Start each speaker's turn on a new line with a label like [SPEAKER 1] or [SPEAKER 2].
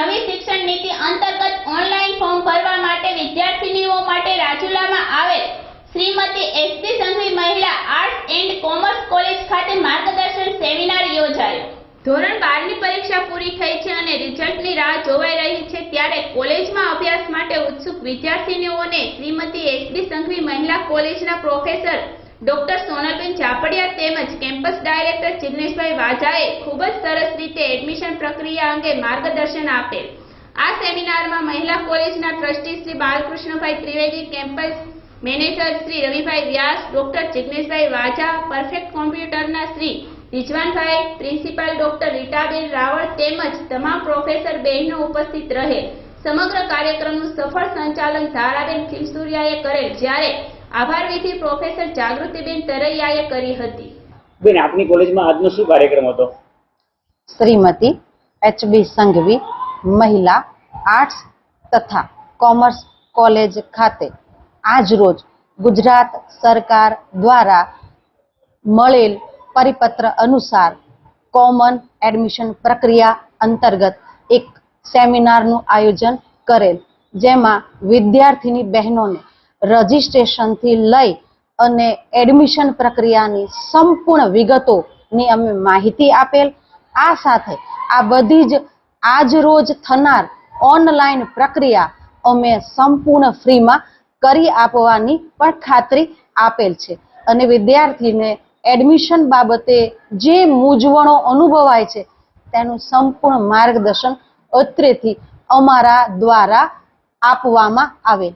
[SPEAKER 1] નવી શિક્ષણ નીતિ અંતર્ગત ઓનલાઈન ફોર્મ ભરવા માટે વિદ્યાર્થીનીઓ માટે રાજુલામાં આવેલ શ્રીમતી એસટી સંઘવી મહિલા આર્ટ્સ એન્ડ કોમર્સ કોલેજ ખાતે માર્ગદર્શન સેમિનાર યોજાયો. ધોરણ બારની પરીક્ષા પૂરી થઈ છે અને રિઝલ્ટની રાહ જોવાઈ રહી છે ત્યારે કોલેજમાં અભ્યાસ માટે ઉત્સુક વિદ્યાર્થીનીઓને શ્રીમતી એસડી સંઘવી મહિલા કોલેજના પ્રોફેસર ડોક્ટર સોનલબેન ઝાપડિયા તેમજ કેમ્પસ ડાયરેક્ટર જિગ્નેશભાઈ વાજાએ ખૂબ જ સરસ રીતે એડમિશન પ્રક્રિયા અંગે માર્ગદર્શન આપેલ. આ સેમિનારમાં મહિલા કોલેજના trustee Shri Balkrishnabhai Trivedi, campus manager Shri Ravibhai Vyas, doctor Jigneshbhai Vaja, perfect કોમ્પ્યુટરના Shri Rizwanbhai, principal doctor Ritaben Raval તેમજ તમામ પ્રોફેસર બહેનો ઉપસ્થિત રહે. સમગ્ર કાર્યક્રમનું સફળ સંચાલન ધારાબેન ખીમસુરિયાએ કરેલ. જ્યારે આભાર વિધિ પ્રોફેસર જાગૃતિબેન તરૈયાએ કરી હતી.
[SPEAKER 2] બેન આપની કોલેજમાં આજનો શું કાર્યક્રમ હતો?
[SPEAKER 3] શ્રીમતી એચબી સંઘવી મહિલા આર્ટ્સ તથા કોમર્સ કોલેજ ખાતે આજ રોજ ગુજરાત સરકાર દ્વારા મળેલ પરિપત્ર અનુસાર કોમન એડમિશન પ્રક્રિયા અંતર્ગત એક સેમિનારનું આયોજન કરેલ જેમાં વિદ્યાર્થીની બહેનોને રજિસ્ટ્રેશનથી લઈ અને એડમિશન પ્રક્રિયાની સંપૂર્ણ વિગતોની અમે માહિતી આપેલ. આ સાથે આ બધી જ આજ રોજ થનાર ઓનલાઈન પ્રક્રિયા અમે સંપૂર્ણ ફ્રીમાં કરી આપવાની પણ ખાતરી આપેલ છે. અને વિદ્યાર્થીને એડમિશન બાબતે જે મૂંઝવણો અનુભવાય છે તેનું સંપૂર્ણ માર્ગદર્શન અત્રેથી અમારા દ્વારા આપવામાં આવેલ